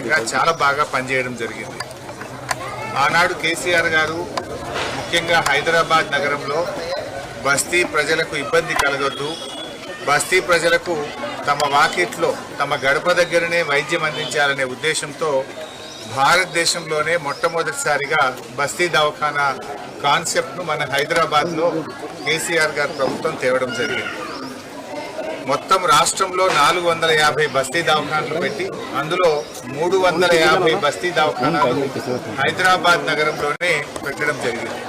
విధంగా చాలా బాగా పనిచేయడం జరిగింది. ఆనాడు కేసీఆర్ గారు ముఖ్యంగా హైదరాబాద్ నగరంలో బస్తీ ప్రజలకు ఇబ్బంది కలగొద్దు బస్తీ ప్రజలకు తమ వాకిట్లో తమ గడప దగ్గరనే వైద్యం అందించాలనే ఉద్దేశంతో భారతదేశంలోనే మొట్టమొదటిసారిగా బస్తీ దవాఖానా కాన్సెప్ట్ను మన హైదరాబాద్లో కేసీఆర్ గారు ప్రభుత్వం తేవడం జరిగింది. మొత్తం రాష్ట్రంలో నాలుగు వందల యాభై బస్తీ దవాఖానాలు పెట్టి అందులో మూడు వందల యాభై బస్తీ దవాఖానాలు హైదరాబాద్ నగరంలోనే పెట్టడం జరిగింది.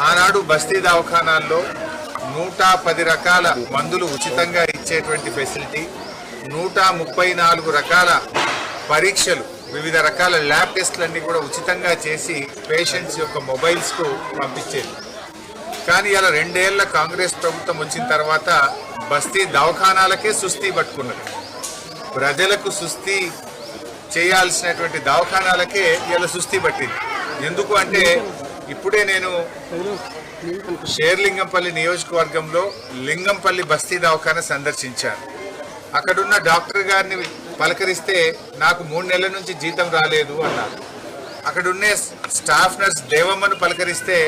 ఆనాడు బస్తీ దవాఖానాల్లో నూట పది రకాల మందులు ఉచితంగా ఇచ్చేటువంటి ఫెసిలిటీ నూట ముప్పై నాలుగు రకాల పరీక్షలు వివిధ రకాల ల్యాబ్ టెస్టులన్నీ కూడా ఉచితంగా చేసి పేషెంట్స్ యొక్క మొబైల్స్కు పంపించేది. కానీ ఇలా రెండేళ్ళ కాంగ్రెస్ ప్రభుత్వం వచ్చిన తర్వాత బస్తీ దవాఖానాలకే సుస్థి పట్టుకున్నది ప్రజలకు సుస్థి చేయాల్సినటువంటి దవాఖానాలకే ఇలా సుస్థి పట్టింది. ఎందుకు అంటే ఇప్పుడే నేను షేర్లింగంపల్లి నియోజకవర్గంలో లింగంపల్లి బస్తీ దవాఖాన సందర్శించాను. అక్కడున్న డాక్టర్ గారిని పలకరిస్తే నాకు మూడు నెలల నుంచి జీతం రాలేదు అన్నారు. అక్కడున్నే స్టాఫ్ నర్స్ దేవమ్మను పలకరిస్తే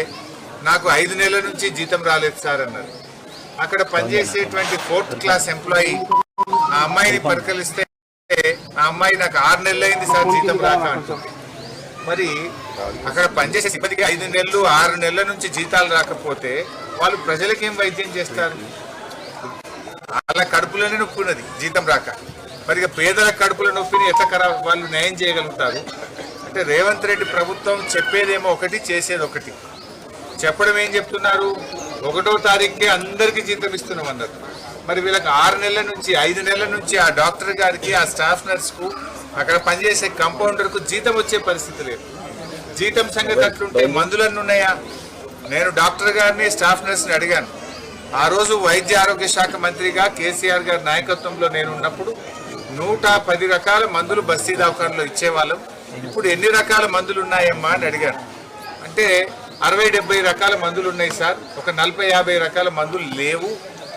నాకు ఐదు నెలల నుంచి జీతం రాలేదు సార్ అన్నారు. అక్కడ పనిచేసేటువంటి ఫోర్త్ క్లాస్ ఎంప్లాయీ ఆ అమ్మాయిని పరికలిస్తే ఆ అమ్మాయి నాకు ఆరు నెలలు అయింది సార్ జీతం రాక అంటుంది మరి అక్కడ పనిచేసే సిబ్బందికి ఐదు నెలలు ఆరు నెలల నుంచి జీతాలు రాకపోతే వాళ్ళు ప్రజలకేం వైద్యం చేస్తారు? వాళ్ళ కడుపులోనే నొప్పున్నది జీతం రాక. మరి పేదల కడుపుల నొప్పిని ఎట్లా కరా వాళ్ళు న్యాయం చేయగలుగుతారు? అంటే రేవంత్ రెడ్డి ప్రభుత్వం చెప్పేదేమో ఒకటి చేసేది ఒకటి. చెప్పడం ఏం చెప్తున్నారు? ఒకటో తారీఖుకే అందరికీ జీతం ఇస్తున్నాం అన్నారు. మరి వీళ్ళకి ఆరు నెలల నుంచి ఐదు నెలల నుంచి ఆ డాక్టర్ గారికి ఆ స్టాఫ్ నర్స్కు అక్కడ పనిచేసే కంపౌండర్కు జీతం వచ్చే పరిస్థితి లేదు. జీతం సంగతి అట్లుంటే మందులన్నీ ఉన్నాయా? నేను డాక్టర్ గారిని స్టాఫ్ నర్స్ని అడిగాను. ఆ రోజు వైద్య ఆరోగ్య శాఖ మంత్రిగా కేసీఆర్ గారి నాయకత్వంలో నేను ఉన్నప్పుడు నూట పది రకాల మందులు బస్తీ దవాఖానలో ఇచ్చేవాళ్ళం. ఇప్పుడు ఎన్ని రకాల మందులు ఉన్నాయమ్మా అని అడిగాను. అంటే అరవై డెబ్బై రకాల మందులు ఉన్నాయి సార్. ఒక నలభై యాభై రకాల మందులు లేవు.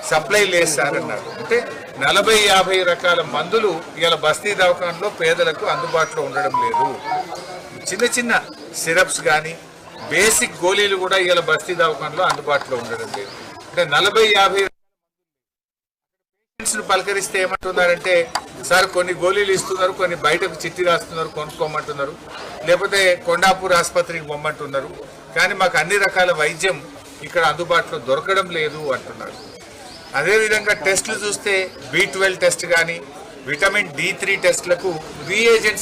సప్లై లేదు సార్ అన్నారు. అంటే నలభై యాభై రకాల మందులు ఇవాళ బస్తీ దవాఖానలో పేదలకు అందుబాటులో ఉండడం లేదు. చిన్న చిన్న సిరప్స్ కానీ బేసిక్ గోళీలు కూడా ఇవాళ బస్తీ దవాఖానలో అందుబాటులో ఉండడం లేదు. అంటే నలభై యాభై పలకరిస్తే ఏమంటున్నారంటే సార్ కొన్ని గోళీలు ఇస్తున్నారు కొన్ని బయటకు చిట్టి రాస్తున్నారు కొనుక్కోమంటున్నారు. లేకపోతే కొండాపూర్ ఆసుపత్రికి పొమ్మంటున్నారు కానీ మాకు అన్ని రకాల వైద్యం ఇక్కడ అందుబాటులో దొరకడం లేదు అంటున్నారు. అదేవిధంగా టెస్టులు చూస్తే బి ట్వెల్వ్ టెస్ట్ కానీ విటమిన్ డి త్రీ టెస్ట్లకు రీఏజెంట్స్